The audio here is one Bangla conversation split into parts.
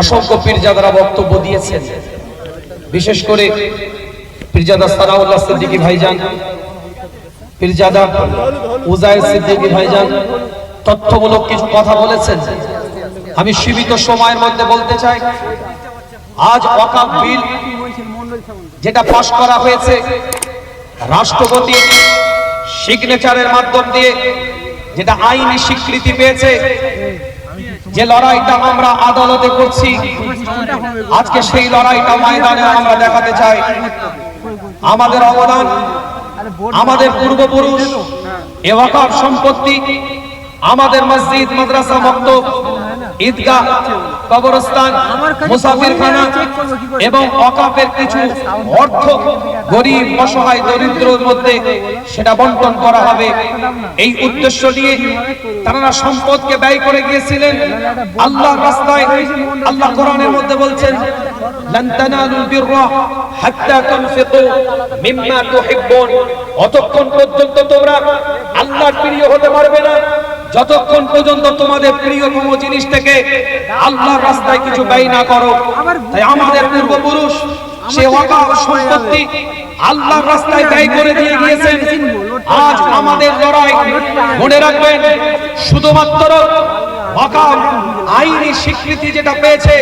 অসংখ্য পীরজাদারা বক্তব্য দিয়েছেন। বিশেষ করে পীরজাদা সানাউল্লাহ সিদ্দিকী ভাইজান, পীরজাদা উজায় সিদ্দিকী ভাইজান তথ্যমূলক কিছু কথা বলেছেন। আমি সীমিত সময়ের মধ্যে বলতে চাই, আজ ওয়াকাফ বিল যেটা পাশ করা হয়েছে, রাষ্ট্রপতি সিগনেচারের মাধ্যম দিয়ে, যেটা আইনি স্বীকৃতি পেয়েছে যে লড়াইটা আমরা আদালতে করছি, আজকে সেই লড়াইটা ময়দানে আমরা দেখাতে চাই। আমাদের অবদান, আমাদের পূর্বপুরুষ, এ সম্পত্তি, আমাদের মসজিদ, মাদ্রাসা মক্ত ঈদগাহ কবরস্থান মুসাফির খানা এবং অকাফের কিছু অর্থ গরিব অসহায় দরিদ্রর মধ্যে সেটা বন্টন করা হবে। এই উদ্দেশ্য নিয়ে তারা সম্পদকে ব্যয় করে গিয়েছিলেন। আল্লাহ রাস্তায় আল্লাহ কোরআনের মধ্যে বলছেন লান তানালুল বিররা হাত্তা তুনফিকু মিম্মা তুহিব্বুন। অতক্ষণ পর্যন্ত তোমরা আল্লাহর প্রিয় হতে পারবে না। যতক্ষণ পর্যন্ত তোমাদের প্রিয়তম জিনিস থেকে আল্লাহর রাস্তায় কিছু ব্যয় না করো তাই আমাদের পূর্বপুরুষ সে ওয়াকাফ সম্পত্তি আল্লাহর রাস্তায় ব্যয় করে দিয়ে গিয়েছেন। আজ আমাদের লড়াই মনে রাখবেন শুধুমাত্র ওয়াকাফ আইনি স্বীকৃতি যেটা পেয়েছে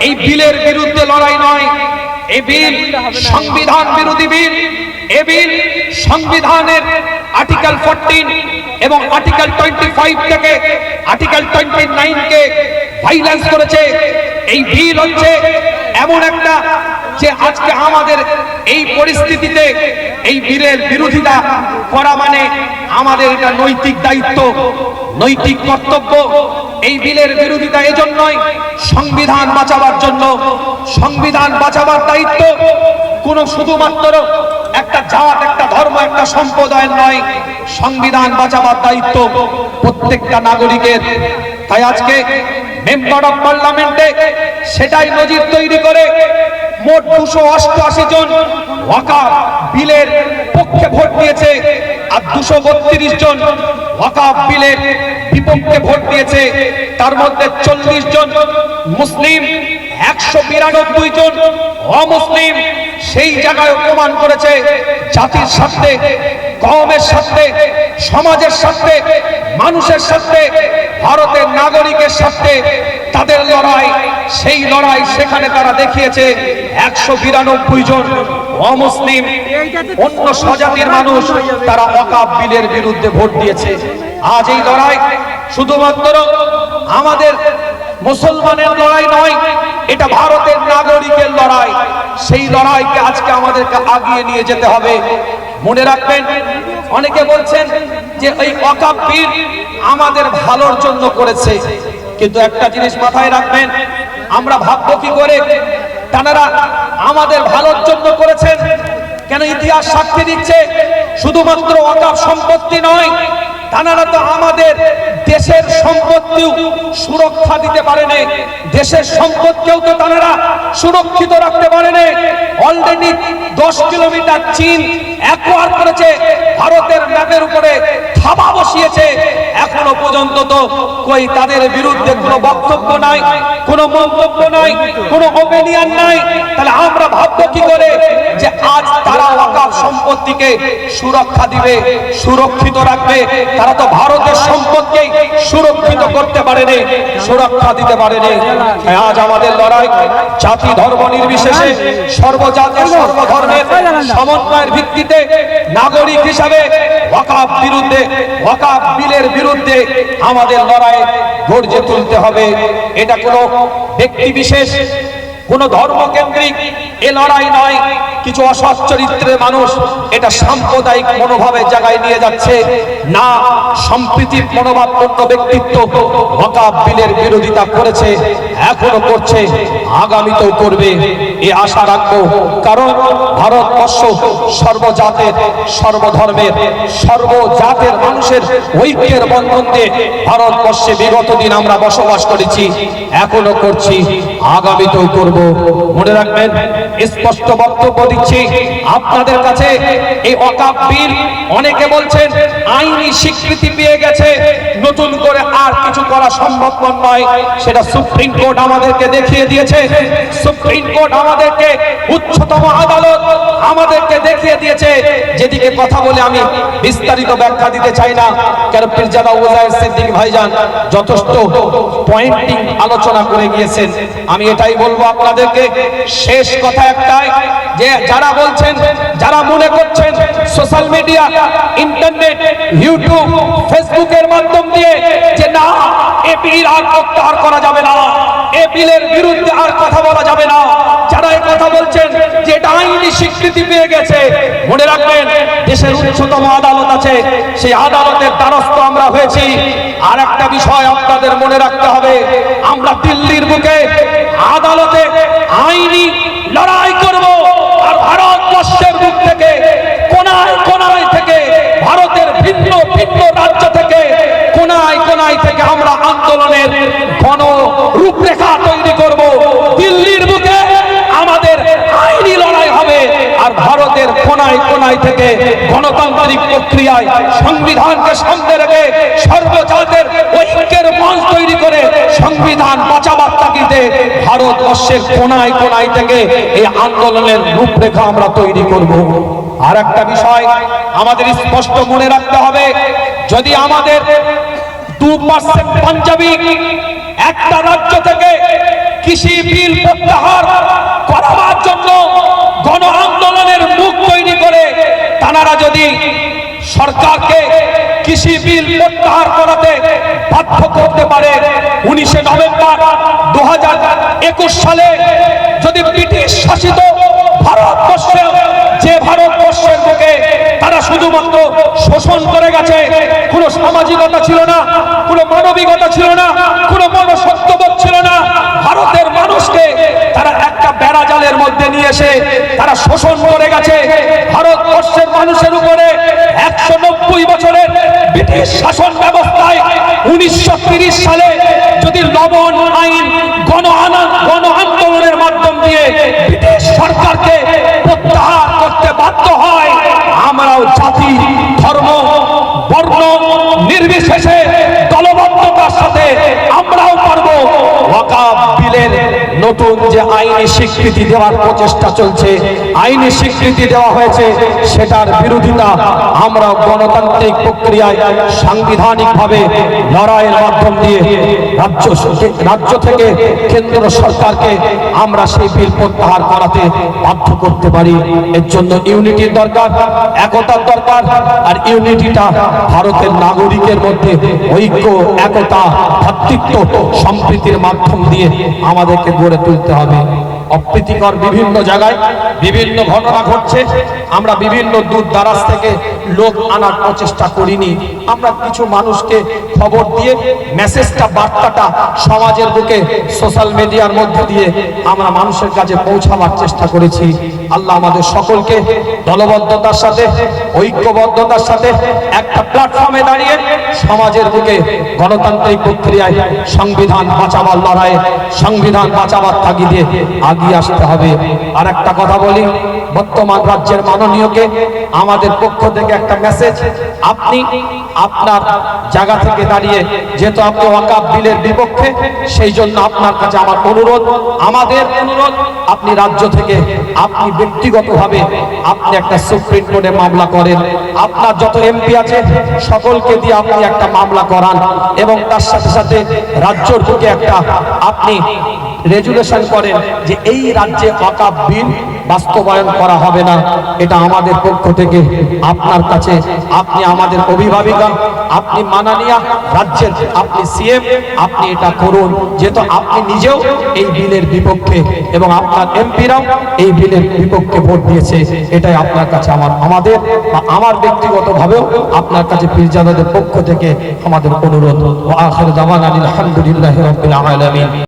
এই বিলের বিরুদ্ধে লড়াই নয় এই বিল সংবিধান বিরোধী বিল এ বিল সংবিধানের আর্টিকেল ফোরটিন এবং আর্টিকেল টোয়েন্টি ফাইভ থেকে আর্টিকেল টোয়েন্টি নাইন কে ভাইলেন্স করেছে, এই বিল হচ্ছে এমন একটা যে আজকে আমাদের এই পরিস্থিতিতে এই বিলের বিরোধিতা করা মানে আমাদের এটা নৈতিক দায়িত্ব, নৈতিক কর্তব্য। এই বিলের বিরোধিতা এজন্যই সংবিধান বাঁচাবার জন্য, সংবিধান বাঁচাবার দায়িত্ব কোন শুধুমাত্র একটা জাত, একটা ধর্ম, একটা সম্প্রদায়ের নয়। সংবিধান বাঁচাবার দায়িত্ব প্রত্যেকটা নাগরিকের। তাই আজকে মেম্বার অফ পার্লামেন্টে সেটাই নজির তৈরি করে মোট দুশো অষ্টআশি জন ওয়াকাফ বিলের পক্ষে ভোট দিয়েছে আর দুশো বত্রিশ জন ওয়াকাফ বিলের বিপক্ষে ভোট দিয়েছে। তার মধ্যে চল্লিশ জন মুসলিম, একশো বিরানব্বই জন অমুসলিম সেই জায়গায় প্রমাণ করেছে জাতির স্বার্থে কমের স্বার্থে, সমাজের স্বার্থে, মানুষের স্বার্থে, ভারতের নাগরিকের স্বার্থে তাদের লড়াই, সেই লড়াই সেখানে তারা দেখিয়েছে একশো বিরানব্বই জন অমুসলিম, অন্য স্বজাতির মানুষ তারা অকাপ বিলের বিরুদ্ধে ভোট দিয়েছে। আজ এই লড়াই শুধুমাত্র আমাদের মুসলমানের লড়াই নয় এটা ভারতের নাগরিকের লড়াই সেই লড়াইকে আজকে আমাদেরকে আগিয়ে নিয়ে যেতে হবে। মনে রাখবেন, অনেকে বলছেন যে এই অকাব্যির আমাদের ভালোর জন্য করেছে। কিন্তু একটা জিনিস মাথায় রাখবেন, আমরা ভাববো কি করে? তারা আমাদের ভালোর জন্য করেছেন। কেন ইতিহাস সাক্ষী দিচ্ছে? শুধুমাত্র অকাপ সম্পত্তি নয় তারা তো আমাদের দেশের সম্পত্তিও সুরক্ষা দিতে পারেনি দেশের সম্পদকেও তো তারা সুরক্ষিত রাখতে পারেনি অলরেডি দশ কিলোমিটার চীন একোয়ার করেছে, ভারতের ম্যাপের উপরে থাবা বসিয়েছে। এখনও পর্যন্ত তো কই তাদের বিরুদ্ধে কোনো বক্তব্য নাই, কোনো মন্তব্য নাই, কোনো ওপিনিয়ন নাই। তাহলে আমরা ভাববো কি করে যে আজ তারা ওয়াকাফ সম্পত্তিকে সুরক্ষা দিবে, সুরক্ষিত রাখবে। তারা তো ভারতের সম্পদকে সুরক্ষিত করতে পারেনি, সুরক্ষা দিতে পারেনি। আজ আমাদের লড়াই জাতি ধর্ম নির্বিশেষে সর্বজাতি নাগরিক হিসাবে ওয়াকাফ বিরুদ্ধে ওয়াকাফ বিলের বিরুদ্ধে আমাদের গর্জে তুলতে হবে। এটা বিশেষ, কোন ধর্মকেন্দ্রিক, এ লড়াই নয়। কিছু অসৎ চরিত্রের মানুষ এটা সাম্প্রদায়িক মনোভাবের জায়গায় নিয়ে যাচ্ছে। না সম্প্রীতির মনোভাবপূর্ণ ব্যক্তিত্ব ওয়াকাব বিলের বিরোধিতা করেছে, এখনও করছে, আগামীতেও করবে। এ আশা রাখব। কারণ ভারতবর্ষ সর্বজাতের, সর্বধর্মের, সর্বজাতের মানুষের ঐক্যের বন্ধন দিয়ে ভারতবর্ষে বিগত দিন আমরা বসবাস করেছি, এখনও করছি, আগামীতেও করব। মনে রাখবেন, স্পষ্ট বক্তব্য দিচ্ছি, আপনাদের কাছে এই অকাপ অনেকে বলছেন, আইনি স্বীকৃতি পেয়ে গেছে, নতুন করে আর কিছু করা সম্ভব নয়। সেটা সুপ্রিম কোর্ট আমাদেরকে দেখিয়ে দিয়েছে। সুপ্রিম কোর্ট আমাদেরকে উচ্চতম আদালত আমাদেরকে দেখিয়ে দিয়েছে। যেদিকে কথা বলে আমি বিস্তারিত ব্যাখ্যা দিতে চাই না। কেন পীরজাদা ওজায়ের সিদ্দিক ভাইজান যথেষ্ট পয়েন্টিং আলোচনা করে গিয়েছেন। আমি এটাই বলব আপনাদেরকে। শেষ কথা একটাই, যে যারা বলছেন, যারা মনে করছেন সোশ্যাল মিডিয়া, ইন্টারনেট, ইউটিউব ফেসবুকের মাধ্যম দিয়ে যে না, এ বিল আর প্রত্যাহার করা যাবে না। এ বিলের বিরুদ্ধে আর কথা বলা যাবে না। কথা বলছেন, যে এটা আইনি স্বীকৃতি পেয়ে গেছে। মনে রাখবেন, দেশের উচ্চতম আদালত আছে, সেই আদালতের দ্বারস্থ আমরা হয়েছি। আর একটা বিষয় আপনাদের মনে রাখতে হবে, আমরা দিল্লির বুকে আদালতে আইনি লড়াই করব, আর ভারতবর্ষের বুক থেকে, কোনায় কোনায় থেকে, ভারতের ভিন্ন ভিন্ন রাজ্য থেকে, কোনায় কোনায় থেকে আমরা আন্দোলনের গণ রূপরেখা কোনায় কোনায় থেকে গণতান্ত্রিক প্রক্রিয়ায় সংবিধানকে সামনে রেখে সর্বজাতের ঐক্যের মঞ্চ তৈরি করে সংবিধান বাঁচাবার তাগিদে ভারতবর্ষের কোনায় কোনায় থেকে এই আন্দোলনের রূপরেখা আমরা তৈরি করব। আর একটা বিষয় আমাদের স্পষ্ট মনে রাখতে হবে, যদি আমাদের দু পার্সেন্ট পাঞ্জাবি একটা রাজ্য থেকে কৃষি বিল প্রত্যাহার করাবার জন্য গণ আন্দোলনের মুখ তৈরি করে তারা যদি সরকারকে কৃষি বিল প্রত্যাহার করাতে বাধ্য করতে পারে উনিশে নভেম্বর দু একুশ সালে যদি ব্রিটিশ শাসিত ভারতবর্ষে, যে ভারতবর্ষের বুকে তারা শুধুমাত্র শোষণ করে গেছে, কোনো সামাজিকতা ছিল না, কোনো মানবিকতা ছিল না, কোনো মনসত্ববোধ ছিল না, ভারতের মানুষকে তারা একটা বেড়া জালের মধ্যে নিয়ে এসে তারা শোষণ করে গেছে। ভারতবর্ষের মানুষের উপরে একশো নব্বই বছরের ব্রিটিশ শাসন সালে যদি লবণ আইন গণ গণ আন্দোলনের মাধ্যম দিয়ে ব্রিটিশ সরকারকে প্রত্যাহার করতে বাধ্য হয়, আমরাও জাতি, ধর্ম, বর্ণ, নির্বিশেষে নতুন যে আইনি স্বীকৃতি দেওয়ার প্রচেষ্টা চলছে, আইনি স্বীকৃতি দেওয়া হয়েছে, সেটার বিরোধিতা আমরা গণতান্ত্রিক প্রক্রিয়ায় সাংবিধানিকভাবে লড়াইয়ের মাধ্যম দিয়ে রাজ্য রাজ্য থেকে কেন্দ্র সরকারকে আমরা সেই বিল প্রত্যাহার করাতে বাধ্য করতে পারি। এর জন্য ইউনিটির দরকার, একতার দরকার, আর ইউনিটিটা ভারতের নাগরিকের মধ্যে ঐক্য, একতা ভ্রাতৃত্ব সম্প্রীতির মাধ্যম দিয়ে আমাদেরকে গড়ে তুলতে হবে। অপ্রীতিকর বিভিন্ন জায়গায় বিভিন্ন ঘটনা ঘটছে। আমরা বিভিন্ন দূর দারাজ থেকে লোক আনার প্রচেষ্টা করিনি। আমরা কিছু মানুষকে খবর দিয়ে মেসেজটা বার্তাটা সমাজের বুকে সোশ্যাল মিডিয়ার মধ্যে দিয়ে আমরা মানুষের কাছে পৌঁছাবার চেষ্টা করেছি। আল্লাহ আমাদের সকলকে দলবদ্ধতার সাথে, ঐক্যবদ্ধতার সাথে একটা প্ল্যাটফর্মে দাঁড়িয়ে সমাজের বুকে গণতান্ত্রিক প্রক্রিয়ায় সংবিধান বাঁচাবার লড়াইয়ে, সংবিধান বাঁচাবার তাগিদে আগিয়ে আসতে হবে। আর একটা কথা বলি। বর্তমান রাজ্যের মাননীয়কে আমাদের পক্ষ থেকে একটা মেসেজ আপনি আপনার জায়গা থেকে দাঁড়িয়ে যেহেতু আপনি ওয়াকাব বিলের বিপক্ষে, সেই জন্য আপনার কাছে আমার অনুরোধ। আমাদের অনুরোধ, আপনি রাজ্য থেকে আপনি ব্যক্তিগতভাবে আপনি একটা সুপ্রিম কোর্টে মামলা করেন। আপনার যত এমপি আছে, সকলকে দিয়ে আপনি একটা মামলা করান এবং তার সাথে সাথে রাজ্যর থেকে একটা আপনি রেজুলেশন করেন যে এই রাজ্যে ওয়াকাব বিল বাস্তবায়ন করা হবে না। এটা আমাদের পক্ষ থেকে আপনার কাছে। আপনি আমাদের অভিভাবিকা, আপনি মানানিয়া রাজ্যের, আপনি সিএম, আপনি এটা করুন। যেহেতু আপনি নিজেও এই বিলের বিপক্ষে এবং আপনার এমপিরাও এই বিলের বিপক্ষে ভোট দিয়েছে। এটাই আপনার কাছে আমার, আমাদের বা আমার ব্যক্তিগতভাবেও আপনার কাছে পীরজাদাদের পক্ষ থেকে আমাদের অনুরোধ। আলহামদুলিল্লাহ রাব্বিল আলামিন।